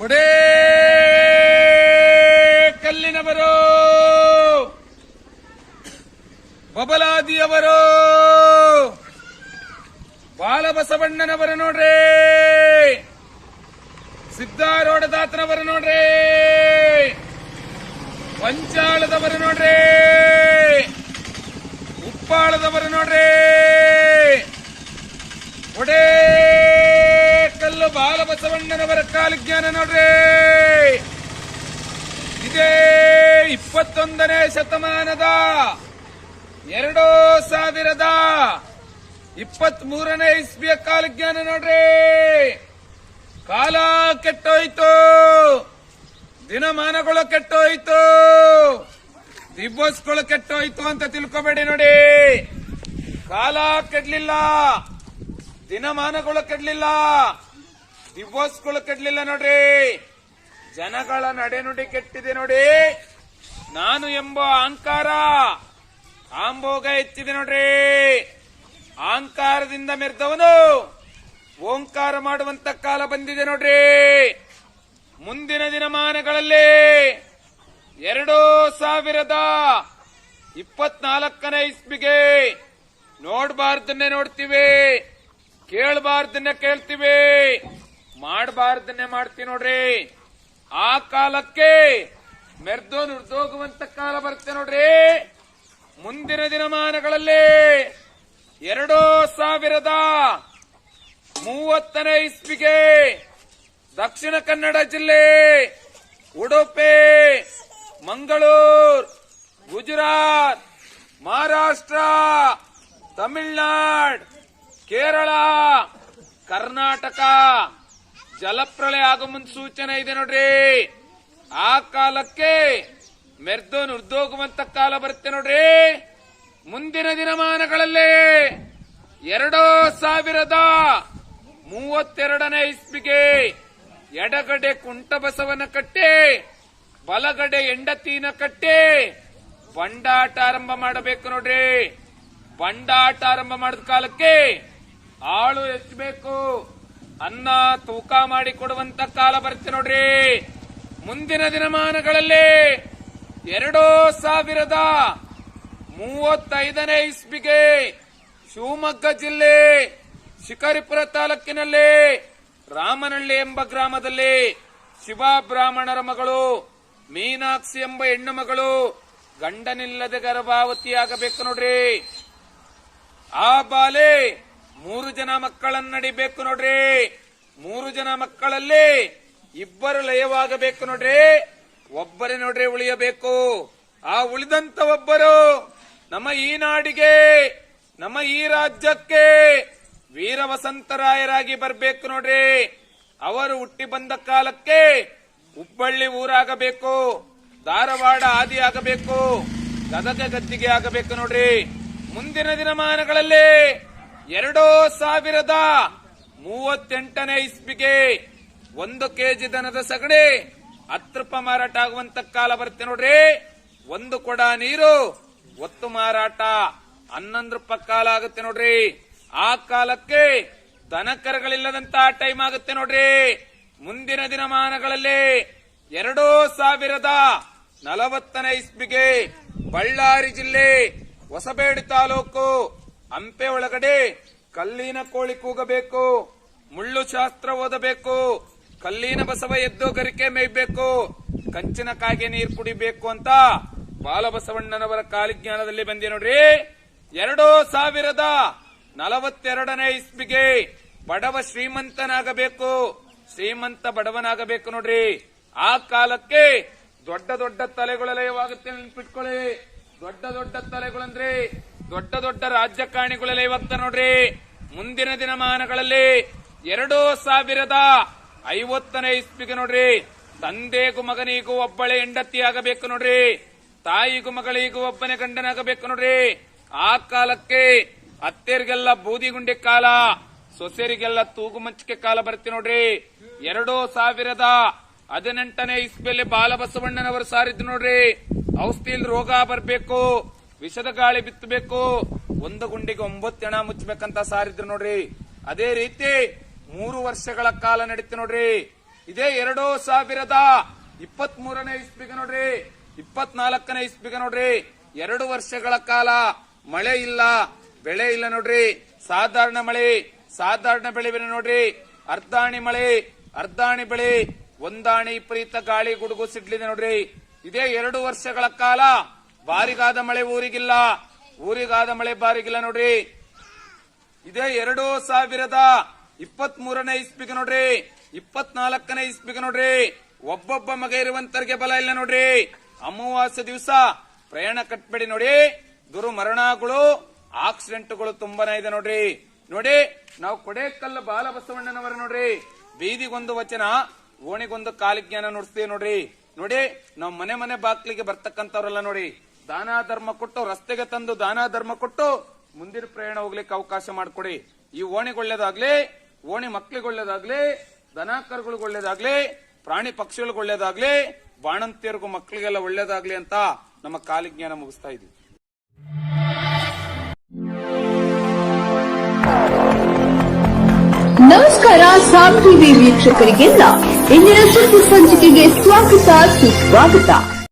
ಕೊಡೇ ಕಲ್ಲಿನವರು ಬಬಲಾದಿಯವರು ಬಾಲಬಸವಣ್ಣನವರು ನೋಡ್ರಿ ಸಿದ್ದಾರೋಡದಾತನವರು ನೋಡ್ರಿ ಪಂಚಾಳದವರು ನೋಡ್ರಿ ಉಪ್ಪಾಳದವರು ನೋಡ್ರಿ. ಬಾಲಬಸವಣ್ಣನವರ ಕಾಲಜ್ಞಾನ ನೋಡ್ರಿ. ಇದೇ ಇಪ್ಪತ್ತೊಂದನೇ ಶತಮಾನದ ಎರಡು ಸಾವಿರದ ಇಪ್ಪತ್ತ್ ಮೂರನೇ ಇಸ್ವಿಯ ಕಾಲಜ್ಞಾನ ನೋಡ್ರಿ. ಕಾಲ ಕೆಟ್ಟೋಯ್ತು, ದಿನಮಾನಗಳು ಕೆಟ್ಟೋಯ್ತು ದಿಬ್ಬಸ್ಗಳು ಕೆಟ್ಟೋಯ್ತು ಅಂತ ತಿಳ್ಕೊಬೇಡಿ ನೋಡಿ. ಕಾಲ ಕೆಡ್ಲಿಲ್ಲ, ದಿನಮಾನಗಳು ಕೆಡ್ಲಿಲ್ಲ. ದಿವಸಗಳು ಕೆಡ್ಲಿಲ್ಲ ನೋಡ್ರಿ. ಜನಗಳ ನಡೆನುಡಿ ಕೆಟ್ಟಿದೆ ನೋಡಿ. ನಾನು ಎಂಬ ಅಹಂಕಾರ ಆಂಬೋಗ ಎತ್ತಿದೆ ನೋಡ್ರಿ. ಅಹಂಕಾರದಿಂದ ಮೆರೆದವನು ಓಂಕಾರ ಮಾಡುವಂತ ಕಾಲ ಬಂದಿದೆ ನೋಡ್ರಿ. ಮುಂದಿನ ದಿನಮಾನಗಳಲ್ಲಿ ಎರಡು ಸಾವಿರದ ಇಪ್ಪತ್ನಾಲ್ಕನೇ ಇಸ್ವಿಗೆ ನೋಡಬಾರ್ದನ್ನೇ ನೋಡ್ತೀವಿ, ಕೇಳಬಾರ್ದನ್ನ ಕೇಳ್ತೀವಿ. ಮಾಡಬಾರ್ದನ್ನೇ ಮಾಡ್ತೀವಿ ನೋಡ್ರಿ. ಆ ಕಾಲಕ್ಕೆ ಮೆರ್ದು ನುರ್ದೋಗುವಂತ ಕಾಲ ಬರುತ್ತೆ ನೋಡ್ರಿ. ಮುಂದಿನ ದಿನಮಾನಗಳಲ್ಲಿ ಎರಡು ಸಾವಿರದ ಮೂವತ್ತನೇ ಇಸ್ವಿಗೆ ದಕ್ಷಿಣ ಕನ್ನಡ ಜಿಲ್ಲೆ ಉಡುಪಿ, ಮಂಗಳೂರು, ಗುಜರಾತ್, ಮಹಾರಾಷ್ಟ್ರ, ತಮಿಳುನಾಡು, ಕೇರಳ, ಕರ್ನಾಟಕ. ಜಲಪ್ರಳಯ ಆಗೋ ಮುನ್ಸೂಚನೆ ಇದೆ ನೋಡ್ರಿ. ಆ ಕಾಲಕ್ಕೆ ಮೆರ್ದು ನುರ್ದೋಗುವಂತ ಕಾಲ ಬರುತ್ತೆ ನೋಡ್ರಿ. ಮುಂದಿನ ದಿನಮಾನಗಳಲ್ಲಿ ಎರಡು ಸಾವಿರದ ಮೂವತ್ತೆರಡನೇ ಇಸ್ವಿಗೆ ಎಡಗಡೆ ಕುಂಟಬಸವನ ಕಟ್ಟೆ, ಬಲಗಡೆ ಎಂಡತೀನ ಕಟ್ಟೆ ಬಂಡಾಟ ಆರಂಭ ಮಾಡಬೇಕು ನೋಡ್ರಿ. ಬಂಡಾಟ ಆರಂಭ ಮಾಡಿದ ಕಾಲಕ್ಕೆ ಆಳು ಎಚ್ಚಬೇಕು ಅನ್ನ ತೂಕ ಮಾಡಿ ಕೊಡುವಂತ ಕಾಲ ಬರುತ್ತೆ ನೋಡ್ರಿ. ಮುಂದಿನ ದಿನಮಾನಗಳಲ್ಲಿ ಎರಡು ಸಾವಿರದ ಮೂವತ್ತೈದನೇ ಇಸ್ವಿಗೆ ಶಿವಮೊಗ್ಗ ಜಿಲ್ಲೆ ಶಿಕಾರಿಪುರ ತಾಲೂಕಿನಲ್ಲಿ ರಾಮನಳ್ಳಿ ಎಂಬ ಗ್ರಾಮದಲ್ಲಿ ಶಿವ ಬ್ರಾಹ್ಮಣರ ಮಗಳು, ಮೀನಾಕ್ಷಿ ಎಂಬ ಹೆಣ್ಣು ಮಗಳು ಗಂಡನಿಲ್ಲದೆ ಗರ್ಭಾವತಿಯಾಗಬೇಕು ನೋಡ್ರಿ. ಆ ಬಾಲೆ ಮೂರು ಜನ ಮಕ್ಕಳನ್ನ ನಡಿಬೇಕು ನೋಡ್ರಿ. ಮೂರು ಜನ ಮಕ್ಕಳಲ್ಲಿ ಇಬ್ಬರು ಲಯವಾಗಬೇಕು ನೋಡ್ರಿ. ಒಬ್ಬರೇ ನೋಡ್ರಿ ಉಳಿಯಬೇಕು. ಆ ಉಳಿದಂತ ಒಬ್ಬರು ನಮ್ಮ ಈ ನಾಡಿಗೆ, ನಮ್ಮ ಈ ರಾಜ್ಯಕ್ಕೆ ವೀರ ವಸಂತರಾಯರಾಗಿ ಬರ್ಬೇಕು ನೋಡ್ರಿ. ಅವರು ಹುಟ್ಟಿ ಬಂದ ಕಾಲಕ್ಕೆ ಹುಬ್ಬಳ್ಳಿ ಊರಾಗಬೇಕು, ಧಾರವಾಡ ಆದಿ ಆಗಬೇಕು, ಗದಗ ಗದ್ದಿಗೆ ಆಗಬೇಕು ನೋಡ್ರಿ. ಮುಂದಿನ ದಿನಮಾನಗಳಲ್ಲಿ ಎರಡು ಸಾವಿರದ ಮೂವತ್ತೆಂಟನೇ ಇಸ್ವಿಗೆ ಒಂದು ಕೆಜಿ ದನದ ಸಗಣಿ ಹತ್ತು ರೂಪಾಯಿ ಮಾರಾಟ ಆಗುವಂತ ಕಾಲ ಬರುತ್ತೆ ನೋಡ್ರಿ. ಒಂದು ಕೊಡ ನೀರು, ಒತ್ತು ಮಾರಾಟ ಹನ್ನೊಂದು ರೂಪಾಯಿ ಕಾಲ ಆಗುತ್ತೆ ನೋಡ್ರಿ. ಆ ಕಾಲಕ್ಕೆ ದನಕರಗಳಿಲ್ಲದಂತ ಟೈಮ್ ಆಗುತ್ತೆ ನೋಡ್ರಿ. ಮುಂದಿನ ದಿನಮಾನಗಳಲ್ಲಿ ಎರಡು ಸಾವಿರದ ನಲವತ್ತನೇ ಇಸ್ವಿಗೆ ಬಳ್ಳಾರಿ ಜಿಲ್ಲೆ ಹೊಸಬೇಡಿ ತಾಲೂಕು ಹಂಪೆ ಒಳಗಡೆ ಕಲ್ಲಿನ ಕೋಳಿ ಕೂಗಬೇಕು, ಮುಳ್ಳು ಶಾಸ್ತ್ರ ಓದಬೇಕು, ಕಲ್ಲಿನ ಬಸವ ಎದ್ದು ಗರಿಕೆ ಮೇಯ್ಬೇಕು ಕಂಚಿನ ಕಾಗೆ ನೀರು ಕುಡಿಬೇಕು ಅಂತ ಬಾಲಬಸವಣ್ಣನವರ ಕಾಲಿಜ್ಞಾನದಲ್ಲಿ ಬಂದಿ ನೋಡ್ರಿ. ಎರಡು ಸಾವಿರದ ನಲವತ್ತೆರಡನೇ ಇಸ್ವಿಗೆ ಬಡವ ಶ್ರೀಮಂತನಾಗಬೇಕು, ಶ್ರೀಮಂತ ಬಡವನಾಗಬೇಕು ನೋಡ್ರಿ. ಆ ಕಾಲಕ್ಕೆ ದೊಡ್ಡ ದೊಡ್ಡ ತಲೆಗಳ ಲಯವಾಗುತ್ತೆ ನೆನ್ಪಿಟ್ಕೊಳ್ಳಿ. ದೊಡ್ಡ ದೊಡ್ಡ ತಲೆಗಳಂದ್ರೆ ದೊಡ್ಡ ದೊಡ್ಡ ರಾಜಕಾರಣಿಗಳೆಲ್ಲ ಇವತ್ತ ನೋಡ್ರಿ. ಮುಂದಿನ ದಿನಮಾನಗಳಲ್ಲಿ ಎರಡು ಸಾವಿರದ ಐವತ್ತನೇ ಇಸ್ಪಿಗೆ ನೋಡ್ರಿ. ತಂದೆಗೂ ಮಗನಿಗೂ ಒಬ್ಬಳೆ ಹೆಂಡತಿ ಆಗಬೇಕು ನೋಡ್ರಿ. ತಾಯಿಗೂ ಮಗಳಿಗೂ ಒಬ್ಬನೇ ಗಂಡನಾಗಬೇಕು ನೋಡ್ರಿ. ಆ ಕಾಲಕ್ಕೆ ಅತ್ತೆರಿಗೆಲ್ಲ ಬೂದಿಗುಂಡಿ ಕಾಲ, ಸೊಸೆರಿಗೆಲ್ಲ ತೂಗು ಮಂಚಿಕೆ ಕಾಲ ಬರ್ತೀವಿ ನೋಡ್ರಿ. ಎರಡು ಸಾವಿರದ ಹದಿನೆಂಟನೇ ಇಸ್ಪಿಯಲ್ಲಿ ಬಾಲಬಸವಣ್ಣನವರು ಸಾರಿದ್ದು ನೋಡ್ರಿ. ಔಷಧಿಲ್ ರೋಗ ಬರ್ಬೇಕು. ವಿಷದ ಗಾಳಿ ಬಿತ್ತಬೇಕು. ಒಂದು ಗುಂಡಿಗೆ ಒಂಬತ್ತು ಹೆಣ ಮುಚ್ಚಬೇಕಂತ ಸಾರಿದ್ರು ನೋಡ್ರಿ. ಅದೇ ರೀತಿ ಮೂರು ವರ್ಷಗಳ ಕಾಲ ನಡೀತು ನೋಡ್ರಿ. ಇದೇ ಎರಡು ಸಾವಿರದ ಇಪ್ಪತ್ತ್ ಮೂರನೇ ಇಸ್ಪಿಗೆ ನೋಡ್ರಿ. ಇಪ್ಪತ್ನಾಲ್ಕನೇ ಇಸ್ಪಿಗೆ ನೋಡ್ರಿ. ಎರಡು ವರ್ಷಗಳ ಕಾಲ ಮಳೆ ಇಲ್ಲ, ಬೆಳೆ ಇಲ್ಲ ನೋಡ್ರಿ. ಸಾಧಾರಣ ಮಳೆ, ಸಾಧಾರಣ ಬೆಳೆ ಬೆಲೆ ನೋಡ್ರಿ. ಅರ್ಧಾಣಿ ಮಳೆ, ಅರ್ಧಾಣಿ ಬೆಳೆ, ಒಂದಾಣಿ ವಿಪರೀತ ಗಾಳಿ ಗುಡುಗು ಸಿಡ್ಲಿದೆ ನೋಡ್ರಿ. ಇದೇ ಎರಡು ವರ್ಷಗಳ ಕಾಲ ಬಾರಿಗಾದ ಮಳೆ ಊರಿಗಿಲ್ಲ. ಊರಿಗಾದ ಮಳೆ ಬಾರಿಗಿಲ್ಲ ನೋಡ್ರಿ. ಇದೇ ಎರಡು ಸಾವಿರದ ಇಪ್ಪತ್ತ್ ಮೂರನೇ ಇಸ್ಪಿಗೆ ನೋಡ್ರಿ. ಇಪ್ಪತ್ನಾಲ್ಕನೇ ಇಸ್ಪಿಗೆ ನೋಡ್ರಿ. ಒಬ್ಬೊಬ್ಬ ಮಗ ಇರುವಂತರಿಗೆ ಬಲ ಇಲ್ಲ ನೋಡ್ರಿ. ಅಮಾವಾಸ್ಯ ದಿವಸ ಪ್ರಯಾಣ ಕಟ್ಬೇಡಿ ನೋಡಿ. ದುರ್ಮರಣಗಳು, ಆಕ್ಸಿಡೆಂಟ್ಗಳು ತುಂಬಾನೇ ಇದೆ ನೋಡ್ರಿ. ನೋಡಿ, ನಾವು ಕೊಡೇಕಲ್ಲ ಬಾಲ ಬಸವಣ್ಣನವರ ನೋಡ್ರಿ. ಬೀದಿಗೊಂದು ವಚನ, ಓಣಿಗೊಂದು ಕಾಲಿಜ್ಞಾನ ನುಡಿಸ್ತೀವಿ ನೋಡ್ರಿ. ನೋಡಿ, ನಾವು ಮನೆ ಮನೆ ಬಾಕ್ಲಿಗೆ ಬರ್ತಕ್ಕಂಥವ್ರಲ್ಲ ನೋಡಿ. ದಾನ ಧರ್ಮ ಕೊಟ್ಟು ರಸ್ತೆಗೆ ತಂದು ದಾನ ಧರ್ಮ ಕೊಟ್ಟು ಮುಂದಿನ ಪ್ರಯಾಣ ಹೋಗ್ಲಿಕ್ಕೆ ಅವಕಾಶ ಮಾಡಿಕೊಡಿ. ಈ ಓಣಿಗೆ ಒಳ್ಳೇದಾಗ್ಲಿ ಓಣಿ ಮಕ್ಳಿಗೆ ಒಳ್ಳೇದಾಗ್ಲಿ ದನ ಕರುಗಳಿಗೆ ಒಳ್ಳೇದಾಗ್ಲಿ ಪ್ರಾಣಿ ಪಕ್ಷಿಗಳಿಗೆ ಒಳ್ಳೇದಾಗ್ಲಿ ಬಾಣಂತಿಯರಿಗೂ ಮಕ್ಕಳಿಗೆಲ್ಲ ಒಳ್ಳೇದಾಗ್ಲಿ ಅಂತ ನಮ್ಮ ಕಾಲಿಜ್ಞಾನ ಮುಗಿಸ್ತಾ ಇದ್ವಿ ನಮಸ್ಕಾರ ಸಾಮ್ ವೀಕ್ಷಕರಿಗೆಲ್ಲ. ಇಂದಿನ ಸುದ್ದಿ ಸಂಚಿಕೆಗೆ ಸ್ವಾಗತ, ಸುಸ್ವಾಗತ.